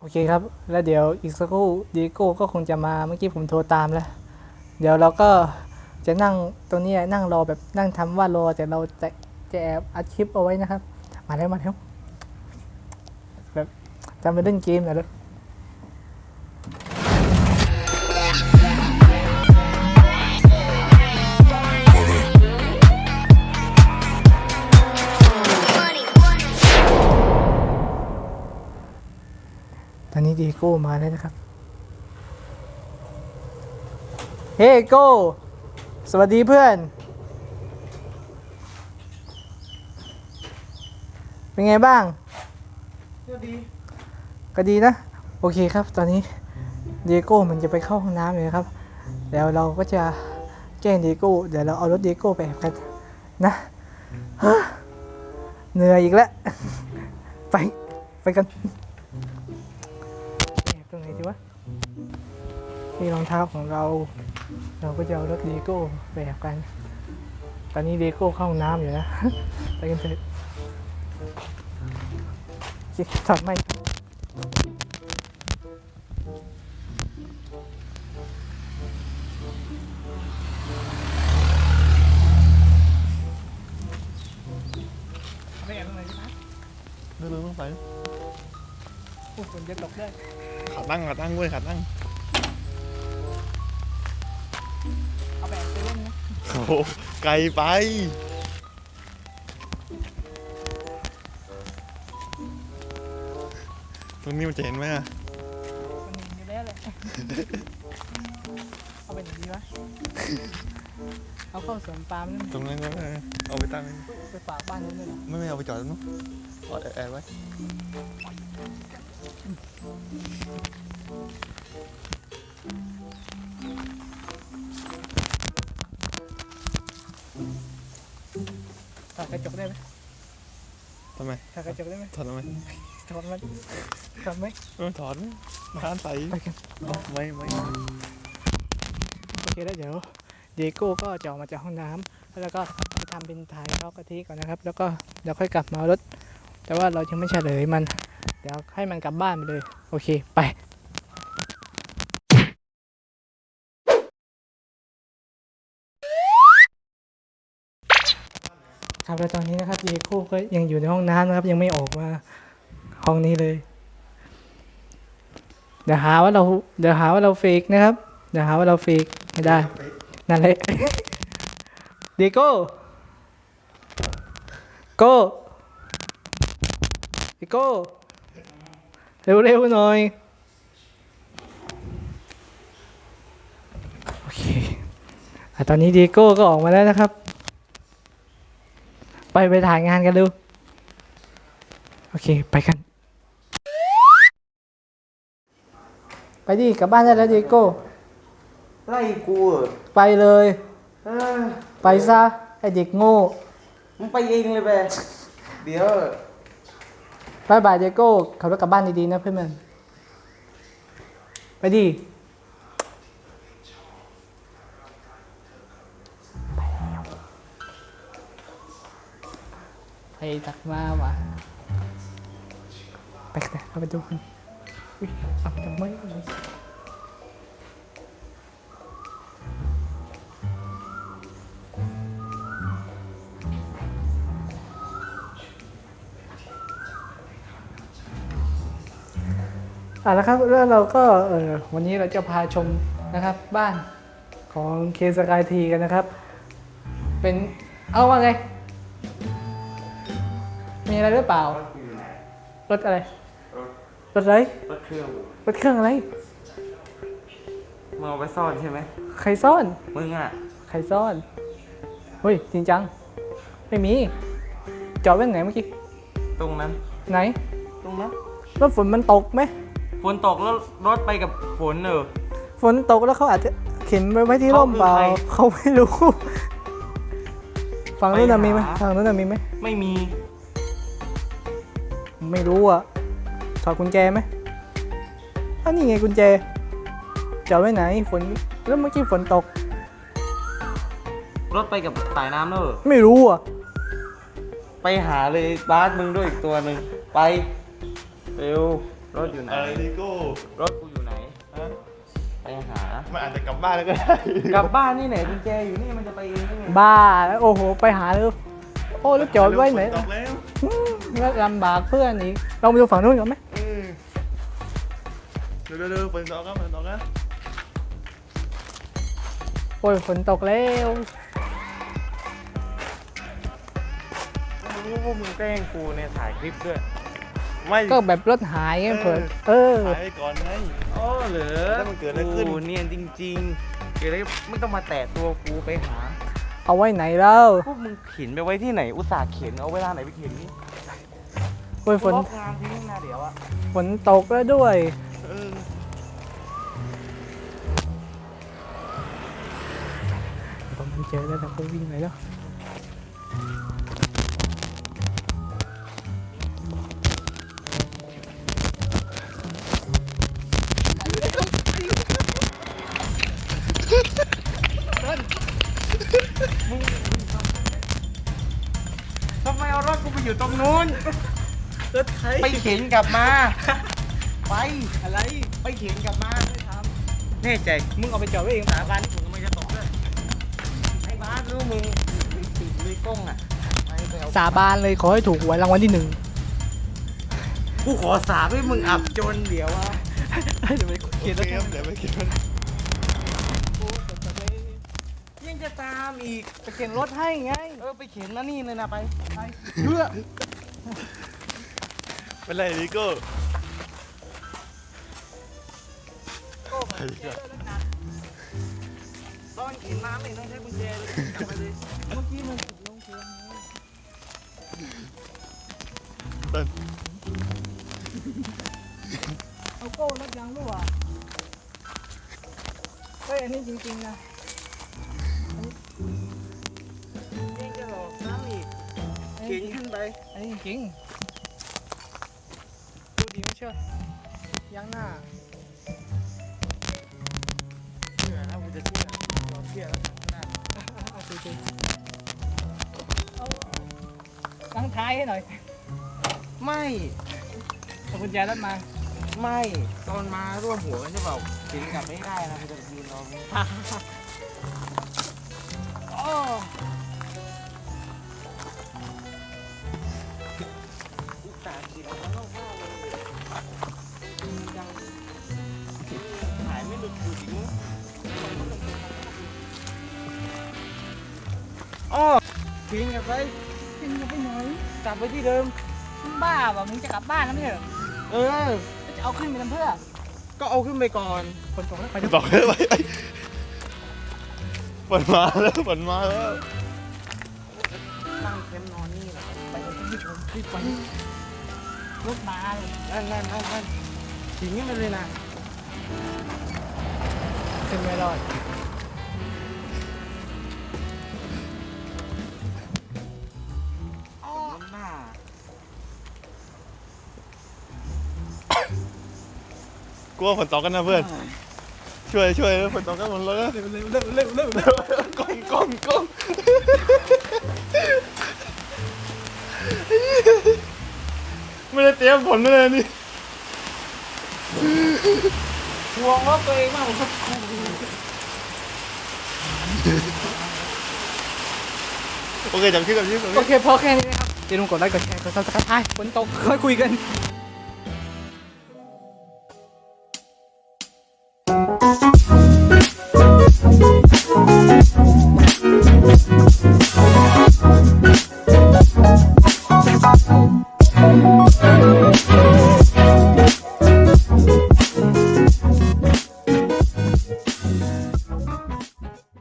โอเคครับ แล้วเดี๋ยวอีกสักครู่ดีโก้ก็คงจะมาเมื่อกี้ผมโทรตามแล้ว เดี๋ยวเราก็จะนั่งตรงนี้นั่งรอแบบนั่งทำว่ารอแต่เราจะจะแอบอัดคลิปเอาไว้นะครับ มาแล้วมาแล้วแบบจำไปเล่นเกมหน่อยเลย ตอนนี้ดีโก้มาแล้วนะครับ เฮ้โก้ สวัสดีเพื่อน เป็นไงบ้าง ก็ดี ก็ดีนะ โอเคครับ ตอนนี้ดีโก้มันจะไปเข้าห้องน้ำเลยนะครับ แล้วเราก็จะแกล้งดีโก้ เดี๋ยวเราเอารถดีโก้ไปแอบกันนะฮะเหนื่อยอีกแล้ว ไป ไปกัน นี่รองเท้าของเรา เราก็จะเอารถดีโก้ไปแอบกัน ตอนนี้ดีโก้เข้าห้องน้ำอยู่นะ ไปกันเถอะโอเคถอดไม่ไม่แอบตรงไหนดีครับเรื่องต้องไปโอ้ฝนจะตกด้วยขาตั้งขาตั้งเว้ยขาตั้ง หไกลไป ตรงนี้มันจะเห็นไหมอะมันเห็นอยู่แล้วแหละ เอาไปไหนดีวะ เอาเข้าสวนปาล์มนั่นตรงนั้นก็ได้เอาไปตั้ง ไปฝากบ้านนู้นเลยเหรอไม่ไม่เอาไปจอดตรงนู้นจอดแอร์ไว้ กระจกได้ไหมทำไมถอดกระจกได้ไหมถอดทำไมถอดมันถอดไหมไม่ต้องถอดนะน้ำใสไปกันไม่ไม่โอเคแล้วเดี๋ยวเดโก้ก็จะออกมาจากห้องน้ำแล้วก็ไปทำเป็นถ่ายทอดกะทิก่อนนะครับ แล้วก็เดี๋ยวค่อยกลับมาเอารถ แต่ว่าเรายังไม่เฉลยมัน เดี๋ยวให้มันกลับบ้านไปเลย โอเค ไป ครับแล้วตอนนี้นะครับเดโก้ก็ยังอยู่ในห้องน้ำนะครับ ยังไม่ออกมาห้องนี้เลยเดี๋ยวหาว่าเราเดี๋ยวหาว่าเราเฟกนะครับเดี๋ยวหาว่าเราเฟกไม่ได้นั่นแหละเดโก้โก้เดโก้เร็วๆหน่อยโอเคอตอนนี้เดโก้ก็ออกมาแล้วนะครับ ไปไปถ่ายงานกันดู โอเค ไปกัน ไปดิกลับบ้านได้แล้วเดโก้ ไล่กูเหรอไปเลย เออไปซะ ไอเด็กโง่มึงไปเองเลยไป เดี๋ยวบายบายเดโก้ขับรถกลับบ้านดีๆนะเพื่อนมันไปดิ ไปตักมาว่ะไปกันเถอะเอาไปดูกันอุ้ยเอาทำไมเลยอะแล้วครับแล้วเราก็เออวันนี้เราจะพาชมนะครับบ้านของเคสกายทีกันนะครับ เป็นเอาว่าไง มีอะไรหรือเปล่า รถอะไรรถอะไร รถเครื่องรถเครื่องอะไร มึงเอาไปซ่อนใช่ไหมใครซ่อน มึงอะใครซ่อน เฮ้ย จริงจัง ไม่มี จอดไว้ไหนเมื่อกี้ ตรงนั้น ไหน ตรงนั้นแล้วฝนมันตกไหม ฝนตกแล้วรถไปกับฝนเออ ฝนตกแล้วเขาอาจจะเข็นไปไว้ที่ร่มเปล่า เขาคือใครเขาไม่รู้ ฝั่งนู้นน่ะไปหามีไหมฝั่งนู้นน่ะมีไหม ไม่มี ไม่รู้อะถอดกุญแจไหมอันนี้ไงกุญแจจอดไว้ไหนฝนแล้วเมื่อกี้ฝนตก รถไปกับสายน้ำเนอะไม่รู้อะไปหาเลยบาสมึงด้วยอีกตัวหนึ่งไปเร็วรถอยู่ไหน อะไรดิโก้รถกูอยู่ไหน ฮะไปหา มันอาจจะกลับบ้านแล้วก็ได้กลับบ้านนี่ไหนกุญแจอยู่นี่มันจะไปเองได้ไงบ้า โอ้โห ไปหาเลยโอ้แล้วจอดไว้ไหนฝตกแล้ว อืม แล้วลำบากเพื่อนอีก เราไปดูฝั่งนู้นก่อนไหมเออเดี๋ยวเดี๋ยวเดี๋ยวฝนตกครับฝนตกนะโอ้ยฝนตกแล้วมึงรู้ว่ามึงแกล้งกูเนี่ยถ่ายคลิปด้วย ไม่ ก็แบบรถหายไงเพื่อนเออหายไปก่อนไง อ๋อเหรอแล้วมันเกิดอะไรขึ้น กูเนียนจริงๆ เกิดอะไรไม่ต้องมาแตะตัวกูไปหา เอาไว้ไหนแล้ว พวกมึงเข็นไปไว้ที่ไหน อุตส่าห์เข็นเอาเวลาไหนไปเข็นนี่โอ้ยฝนกูรับงานทิ้งนะเดี๋ยวอะฝนตกแล้วด้วย เออผมมันเจอแล้วแต่ก็วิ่งไปแล้วทำไมเอารถกูไปอยู่ตรงนู้น รถไถไปเข็นกลับมา ไปอะไรไปเข็นกลับมาไม่ทำแน่ใจมึงเอาไปจอดไว้เองสาบานที่ผมกำลังจะตกด้วยไอ้บ้านรู้มึงติดมีกล้องอะไปไปเอาสาบานเลยขอให้ถูกหวยรางวัลที่หนึ่งกูขอสาบให้มึงอับจนเดี๋ยวอะเดี๋ยวไปโอเขียนเครถครับเดี๋ยวไปเขียนยังจะตามอีกไปเขียนรถให้ไง เออไปเข็นมานี่เลยนะไปไปเพื่อ เป็นไรดิโก้ไปดีกว่าตอนเข็นมาไม่ต้องใช้กุญแจเลยกลับไปเลยเมื่อกี้มันติดลงเพียงเต้นเอาโก้รถยางรั่วเฮ้ยอันนี้จริงๆนะยังจะหลอกซ้ำอีกเข็นขึ้นไปอันนี้จริง เชื่อยางหน้าเชื่อนะกูจะเชื่อลองเชื่อแล้วกันก็ได้เอาดูดิเอาตั้งท้ายให้หน่อย ไม่เอากุญแจรถมา ไม่ตอนมาร่วมหัวกันจะเปล่าเข็นกลับไม่ได้นะกูจะยืนรอ อ๋อเข็นกลับไปเป็นยังไปไหนกลับไปที่เดิมมึงบ้าเปล่ะมึงจะกลับบ้านแล้วไม่ใช่เหรอเออแล้วจะเอาขึ้นไปทำเพื่อ ก็เอาขึ้นไปก่อนฝนตกแล้วไปไปดูต่อเลยไปไปฝนมาแล้วฝนมาแล้วตั้งแคมป์นอนนี่แหละไปกับคุณผู้ชมรีบไปรถมาเลยนั่นนั่นนั่นนั่นถิงให้มันเลยนะขึ้นไม่รอด กลัวฝนตกกันนะเพื่อน ช่วยช่วยฝนตกกันหมดเลยเร็วเร็วเร็วเร็วเร็วเร็วกล้องกล้องกล้องไม่ได้เตรียมฝนเลยนี่ห่วงรถตัวเองมากกว่ากูโอเคจำชื่อจำชื่อจำโอชื่อเคพอแค่นี้นะครับอย่าลืมกดไลค์กดแชร์กดซับสไครต์ฝนตกค่อยคุยกัน